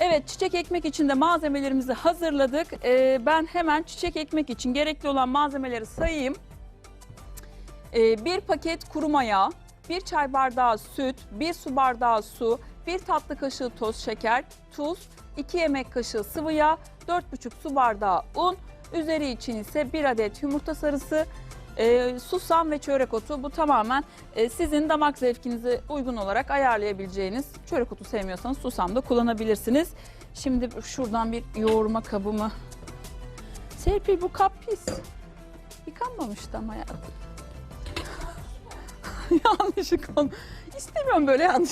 Evet çiçek ekmek için de malzemelerimizi hazırladık. Ee, ben hemen çiçek ekmek için gerekli olan malzemeleri sayayım. Ee, bir paket kuru maya, bir çay bardağı süt, bir su bardağı su, bir tatlı kaşığı toz şeker, tuz, 2 yemek kaşığı sıvı yağ, 4,5 su bardağı un, üzeri için ise 1 adet yumurta sarısı, e, susam ve çörek otu. Bu tamamen e, sizin damak zevkinize uygun olarak ayarlayabileceğiniz. Çörek otu sevmiyorsanız susam da kullanabilirsiniz. Şimdi şuradan bir yoğurma kabımı. Serpil bu kap pis. Yıkanmamıştı ama hayatım. Yanlışlık oldu. İstemiyorum böyle yanlış.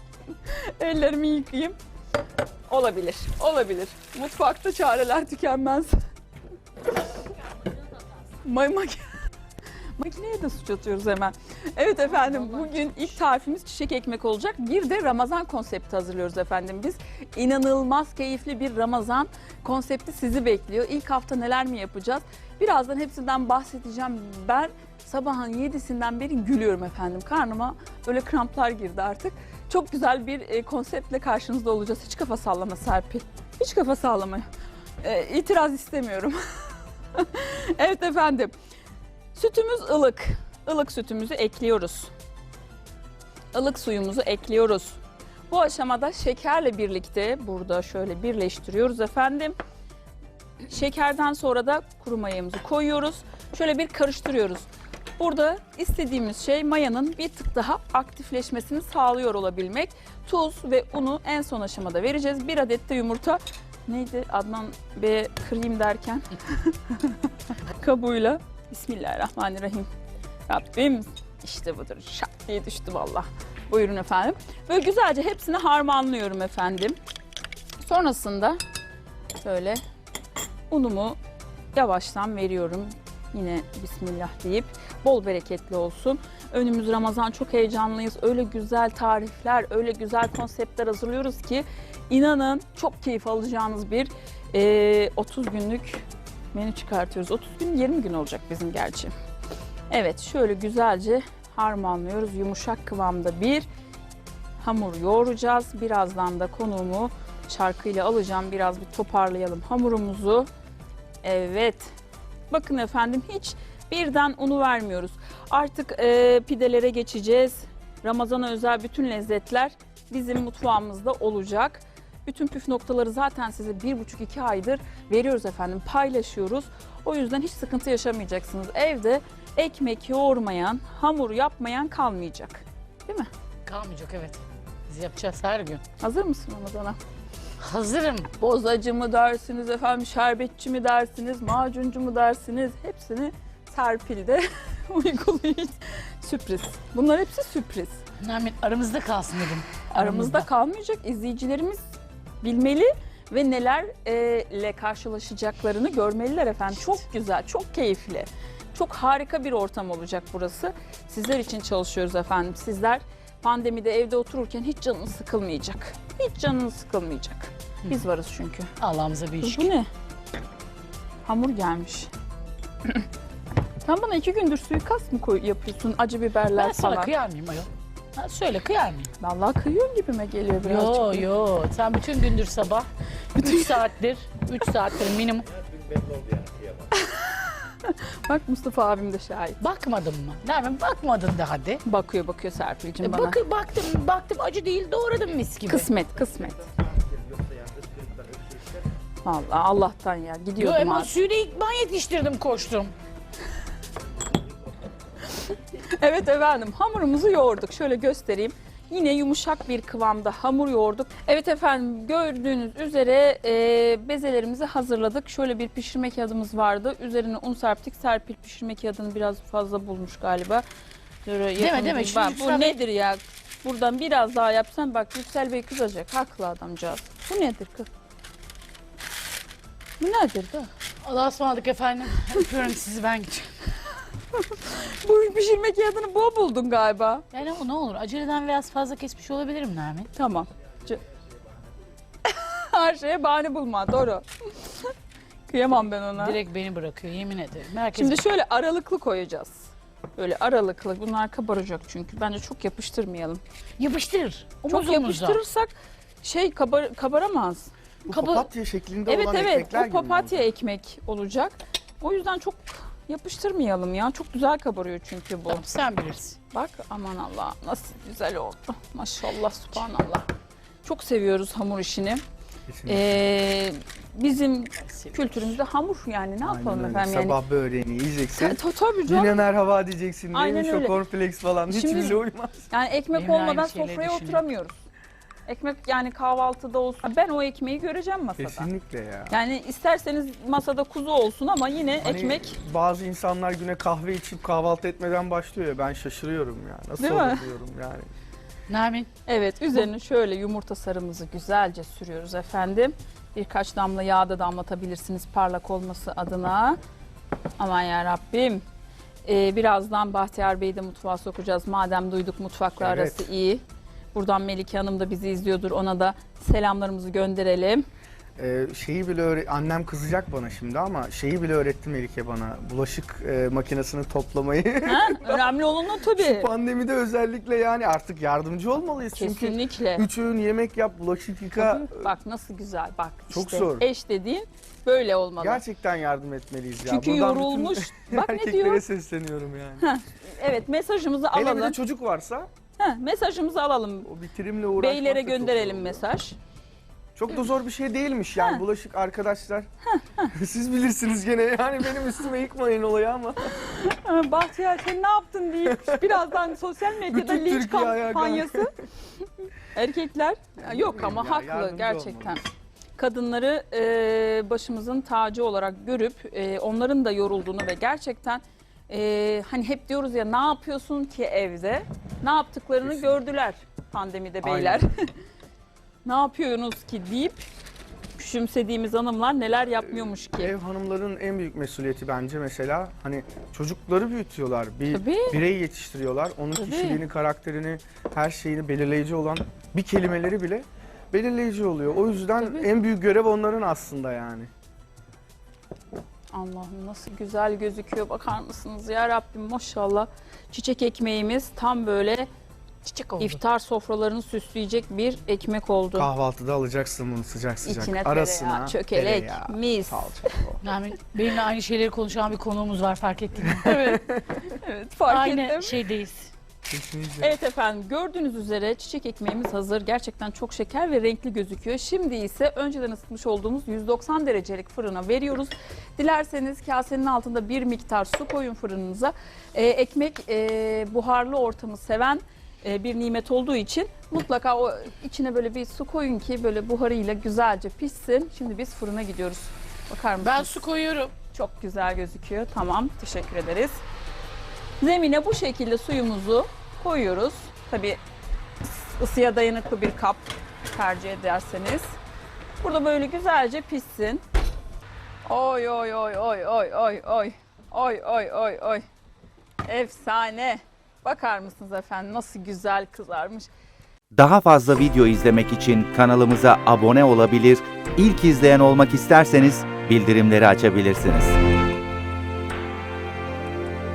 Ellerimi yıkayayım. Olabilir, olabilir. Mutfakta çareler tükenmez. May mak- Makineye de suç atıyoruz hemen. Evet efendim bugün ilk tarifimiz çiçek ekmek olacak. Bir de Ramazan konsepti hazırlıyoruz efendim biz. İnanılmaz keyifli bir Ramazan konsepti sizi bekliyor. İlk hafta neler mi yapacağız? Birazdan hepsinden bahsedeceğim. Ben sabahın yedisinden beri gülüyorum efendim. Karnıma böyle kramplar girdi artık. Çok güzel bir e, konseptle karşınızda olacağız. Hiç kafa sallama Serpil. Hiç kafa sallama. E, itiraz istemiyorum. evet efendim. Sütümüz ılık. Ilık sütümüzü ekliyoruz. Ilık suyumuzu ekliyoruz. Bu aşamada şekerle birlikte burada şöyle birleştiriyoruz efendim. Şekerden sonra da kuru mayamızı koyuyoruz. Şöyle bir karıştırıyoruz. Burada istediğimiz şey mayanın bir tık daha aktifleşmesini sağlıyor olabilmek. Tuz ve unu en son aşamada vereceğiz. Bir adet de yumurta neydi Adnan Bey kırayım derken kabuğuyla Bismillahirrahmanirrahim. Rabbim işte budur. Şak diye düştü valla. Buyurun efendim. Böyle güzelce hepsini harmanlıyorum efendim. Sonrasında böyle unumu yavaştan veriyorum. Yine Bismillah deyip bol bereketli olsun. Önümüz Ramazan çok heyecanlıyız. Öyle güzel tarifler, öyle güzel konseptler hazırlıyoruz ki inanın çok keyif alacağınız bir eee, 30 günlük menü çıkartıyoruz. 30 gün 20 gün olacak bizim gerçi. Evet şöyle güzelce harmanlıyoruz. Yumuşak kıvamda bir hamur yoğuracağız. Birazdan da konuğumu şarkıyla alacağım. Biraz bir toparlayalım hamurumuzu. Evet. Bakın efendim hiç birden unu vermiyoruz. Artık e, pidelere geçeceğiz. Ramazana özel bütün lezzetler bizim mutfağımızda olacak. Bütün püf noktaları zaten size bir buçuk iki aydır veriyoruz efendim. Paylaşıyoruz. O yüzden hiç sıkıntı yaşamayacaksınız. Evde ekmek yoğurmayan, hamur yapmayan kalmayacak. Değil mi? Kalmayacak evet. Biz yapacağız her gün. Hazır mısın Ramazan'a? Hazırım. Bozacı mı dersiniz efendim, şerbetçi mi dersiniz, macuncu mu dersiniz hepsini Serpil'de uygulayın. Sürpriz. Bunlar hepsi sürpriz. Nermin aramızda kalsın dedim. Aramızda kalmayacak izleyicilerimiz bilmeli ve nelerle karşılaşacaklarını görmeliler efendim. Çok güzel, çok keyifli. Çok harika bir ortam olacak burası. Sizler için çalışıyoruz efendim. Sizler pandemide evde otururken hiç canınız sıkılmayacak. Hiç canınız sıkılmayacak. Biz varız çünkü. Allah'ımıza bir iş. bu ne? Hamur gelmiş. Sen bana iki gündür suikast mı koy yapıyorsun? Acı biberler Ben sana falan. kıyar mıyım ayol? Ha, söyle kıyar mıyım? Vallahi kıyıyorsun gibime geliyor birazcık. Yo yo sen bütün gündür sabah 3 saattir 3 saattir minimum Bak Mustafa abim de şahit. bakmadın mı? Nermin bakmadın da hadi. Bakıyor bakıyor Serpil'cim E, bana. bak, baktım baktım acı değil doğradım mis gibi. Kısmet kısmet. Vallahi Allah'tan ya Yo gidiyordum Emel abi. suyu da ilk ben yetiştirdim koştum. Evet efendim hamurumuzu yoğurduk. Şöyle göstereyim. Yine yumuşak bir kıvamda hamur yoğurduk. Evet efendim gördüğünüz üzere e, bezelerimizi hazırladık. Şöyle bir pişirme kağıdımız vardı. Üzerine un serptik. Serpil pişirme kağıdını biraz fazla bulmuş galiba. Şöyle yakın deme, bir- şimdi Bak, bu sana- nedir ya? Buradan biraz daha yapsan bak Yüksel Bey kızacak. Haklı adamcağız. Bu nedir kız? Bu nedir de? Allah'a ısmarladık efendim. Öpüyorum sizi ben gidiyorum. Bu pişirme kağıdını bol buldun galiba. Yani o ne olur aceleden biraz fazla kesmiş olabilirim Nermin. Tamam. C- Her şeye bahane bulma doğru. Kıyamam ben ona. Direkt beni bırakıyor yemin ederim. Herkes Şimdi şöyle aralıklı koyacağız. Böyle aralıklı. Bunlar kabaracak çünkü. Bence çok yapıştırmayalım. yapıştır. Omuz çok omuza. yapıştırırsak şey kabar, kabaramaz. Bu Kaba- papatya şeklinde Evet olan evet ekmekler bu gibi mi papatya olacak? ekmek olacak. O yüzden çok yapıştırmayalım ya. Çok güzel kabarıyor çünkü bu. Tamam sen bilirsin. Bak aman Allah nasıl güzel oldu. Maşallah subhanallah. Çok seviyoruz hamur işini. Kesinlikle. Ee, bizim kültürümüzde hamur yani ne Aynen yapalım öyle. efendim yani. Sabah böreğini yiyeceksin. Ta- ta- tabii canım. Yine merhaba diyeceksin. Aynen Neymiş o öyle. cornflakes falan. Hiç Şimdi- bize uymaz. Yani ekmek aynı olmadan sofraya düşünüyorum. oturamıyoruz. Ekmek yani kahvaltıda olsun. Ben o ekmeği göreceğim masada. Kesinlikle ya. Yani isterseniz masada kuzu olsun ama yine Hani ekmek Bazı insanlar güne kahve içip kahvaltı etmeden başlıyor ya. Ben şaşırıyorum ya. Nasıl Değil olur mi? diyorum yani. Nermin Evet, üzerine şöyle yumurta sarımızı güzelce sürüyoruz efendim. Birkaç damla yağ da damlatabilirsiniz parlak olması adına. Aman ya Rabbim. Ee, birazdan Bahtiyar Bey'i de mutfağa sokacağız. Madem duyduk mutfakla Evet. arası iyi. Buradan Melike Hanım da bizi izliyordur. Ona da selamlarımızı gönderelim. Ee, şeyi bile öğre- annem kızacak bana şimdi ama şeyi bile öğretti Melike bana. Bulaşık e, makinesini toplamayı. Ha? Önemli olan o tabii. Pandemide özellikle yani artık yardımcı olmalıyız. Çünkü Kesinlikle. üç öğün yemek yap, bulaşık yıka. Bak nasıl güzel bak. Çok işte zor. Eş dediğin böyle olmalı. Gerçekten yardım etmeliyiz ya. Çünkü Buradan bütün yorulmuş. Bak ne Erkeklere diyor? sesleniyorum yani. Evet mesajımızı Hele bir alalım. de çocuk varsa Heh, mesajımızı alalım. o bitirimle uğraşmak Beylere da çok gönderelim zor oluyor. mesaj. Çok da zor bir şey değilmiş yani Ha. bulaşık arkadaşlar. Siz bilirsiniz gene yani benim üstüme yıkmayın olayı ama. Bahtiyar sen ne yaptın deyip birazdan sosyal medyada Bütün linç Türkiye ayağa kampanyası. Erkekler yok ama Ya, haklı yardımcı gerçekten. olmalıyız. Kadınları e, başımızın tacı olarak görüp e, onların da yorulduğunu ve gerçekten e, hani hep diyoruz ya ne yapıyorsun ki evde? Ne yaptıklarını Kesin. gördüler pandemide beyler. ne yapıyorsunuz ki deyip küçümsediğimiz hanımlar neler yapmıyormuş ki. Ev hanımların en büyük mesuliyeti bence mesela hani çocukları büyütüyorlar. Bir Tabii. birey yetiştiriyorlar. Onun Tabii. kişiliğini, karakterini, her şeyini belirleyici olan bir kelimeleri bile belirleyici oluyor. O yüzden Tabii. en büyük görev onların aslında yani. Allah'ım nasıl güzel gözüküyor bakar mısınız ya Rabbim maşallah. Çiçek ekmeğimiz tam böyle çiçek oldu. iftar sofralarını süsleyecek bir ekmek oldu. Kahvaltıda alacaksın bunu sıcak sıcak. İçine Arasına tereyağı, çökelek, tereyağı, mis. salça. Nermin benimle aynı şeyleri konuşan bir konuğumuz var fark ettin mi? evet. evet fark aynı ettim. şeydeyiz. Kesinlikle. Evet efendim gördüğünüz üzere çiçek ekmeğimiz hazır. Gerçekten çok şeker ve renkli gözüküyor. Şimdi ise önceden ısıtmış olduğumuz 190 derecelik fırına veriyoruz. Dilerseniz kasenin altında bir miktar su koyun fırınınıza. Ee, ekmek e, buharlı ortamı seven e, bir nimet olduğu için mutlaka o içine böyle bir su koyun ki böyle buharıyla güzelce pişsin. Şimdi biz fırına gidiyoruz. Bakar mısınız? Ben su koyuyorum. Çok güzel gözüküyor. Tamam, teşekkür ederiz. Zemine bu şekilde suyumuzu koyuyoruz. Tabii ısıya dayanıklı bir kap tercih ederseniz. Burada böyle güzelce pişsin. Oy oy oy oy oy oy oy. Oy oy oy oy. Efsane. Bakar mısınız efendim nasıl güzel kızarmış. Daha fazla video izlemek için kanalımıza abone olabilir, ilk izleyen olmak isterseniz bildirimleri açabilirsiniz.